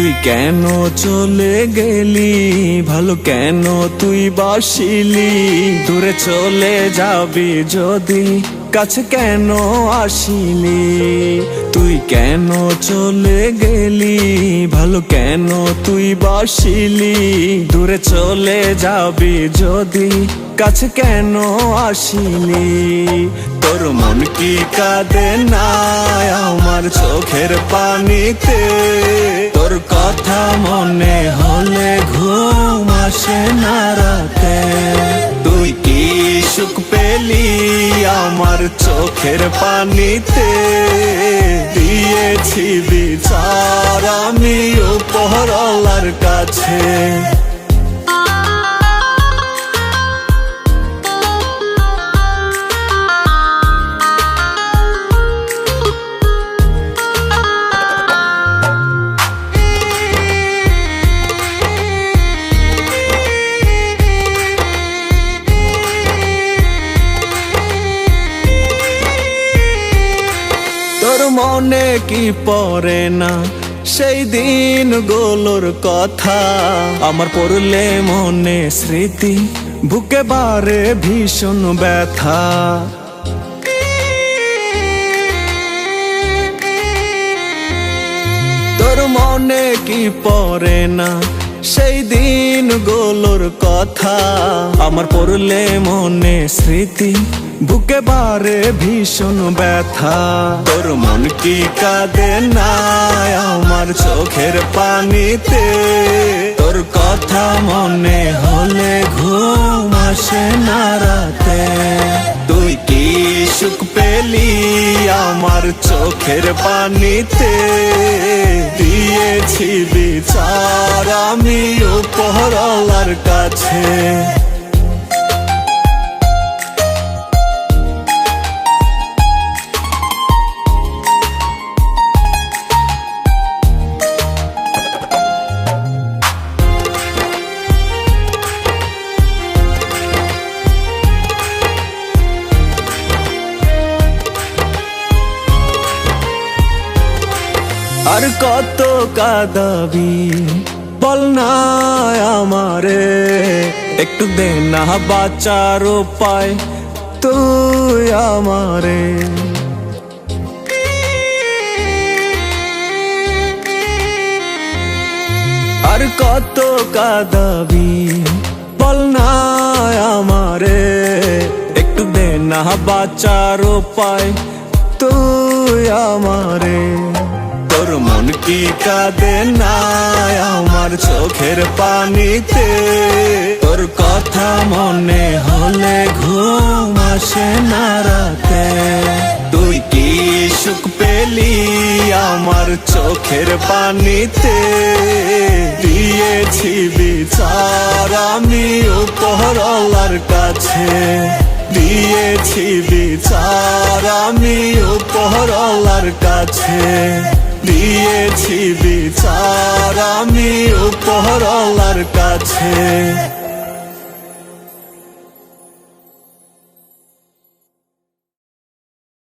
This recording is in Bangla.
কেন চলে গেলি? ভালো কেন তুই বাসিলি? দূরে চলে যাবি যদি কাছে কেন আসিলি? তুই কেন চলে গেলি? ভালো কেন তুই বাসিলি? দূরে চলে যাবি যদি কাছে কেন আসিলি? তোর মন কি কাঁদে না আমার চোখের পানিতে? তোর আমার চোখের পানিতে দিয়েছি বিচার। আমি উপহরলার কাছে মনে কি পড়ে না? সেই দিন গোলোর কথা। আমার পড়লে মনে স্মৃতি, বুকে বারে ভীষণ ব্যথা। তোর মনে কি পড়ে না? সেই দিন গোলোর কথা। আমার পড়লে মনে স্মৃতি বুকে বারে ভীষণ ব্যথা। তোর মন কি কাঁদে না আমার চোখের পানিতে? তোর কথা মনে হলে ঘুম আসে না রাতে। তুই কি সুখ পেলি আমার চোখের পানিতে? দিয়েছি বিচার আমি উপরওয়ালার কাছে। আর কত কাদাবি। বল না আমারে, একটু দে না বাঁচার উপায়। তুই আমারে। আর কত কাদাবি। বল না আমারে, একটু দে না বাঁচার উপায়। তুই আমারে। মন কি কাঁদে না আমার চোখের পানিতে? তোর কথা মনে হলে ঘুম আসে না রাতে। তুই কি সুখ পেলি আমার চোখের পানিতে? দিয়েছি বিচার আমি উপরওয়ালার কাছে। দিয়েছি বিচার আমি উপরওয়ালার কাছে। দিয়েছি বিচার আমি উপহরলার কাছে।